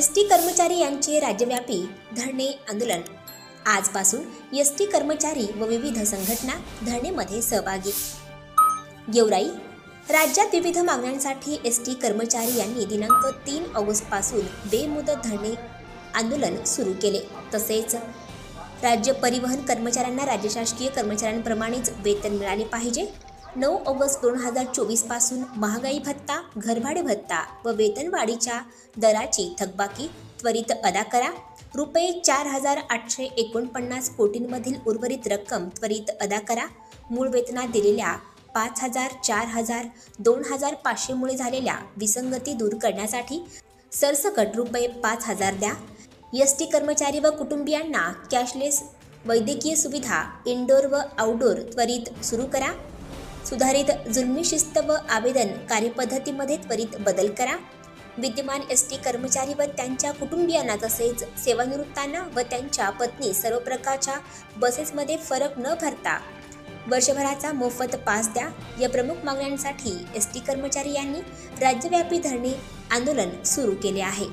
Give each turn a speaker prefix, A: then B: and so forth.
A: S T कर्मचारी यांचे राज्यव्यापी धरणे आंदोलन. आजपासून एस टी कर्मचारी व विविध संघटना धरणेमध्ये सहभागी. गेवराई राज्यात विविध मागण्यांसाठी एस टी कर्मचारी यांनी दिनांक तीन ऑगस्टपासून बेमुदत धरणे आंदोलन सुरू केले. तसेच राज्य परिवहन कर्मचाऱ्यांना राज्य शासकीय कर्मचाऱ्यांप्रमाणेच वेतन मिळाले पाहिजे. नऊ ऑगस्ट दोन हजार चोवीसपासून महागाई भत्ता घरभाडे भत्ता व वेतनवाढीच्या दराची थकबाकी त्वरित अदा करा. रुपये चार हजार आठशे एकोणपन्नास कोटींमधील उर्वरित रक्कम त्वरित अदा करा. मूळ वेतनात दिलेल्या पाच हजार चार हजार दोन हजार पाचशेमुळे झालेल्या विसंगती दूर करण्यासाठी सरसकट रुपये पाच हजार द्या. एस टी कर्मचारी व कुटुंबियांना कॅशलेस वैद्यकीय सुविधा इनडोअर व आउटडोअर त्वरित सुरू करा. सुधारित जुलमी शिस्त व आवेदन कार्यपद्धतीमध्ये त्वरित बदल करा. विद्यमान एस टी कर्मचारी व त्यांच्या कुटुंबियांना तसेच सेवानिवृत्तांना व त्यांच्या पत्नी सर्व प्रकारच्या बसेसमध्ये फरक न भरता वर्षभराचा मोफत पास द्या. या प्रमुख मागण्यांसाठी एस टी कर्मचारी यांनी राज्यव्यापी धरणे आंदोलन सुरू केले आहे.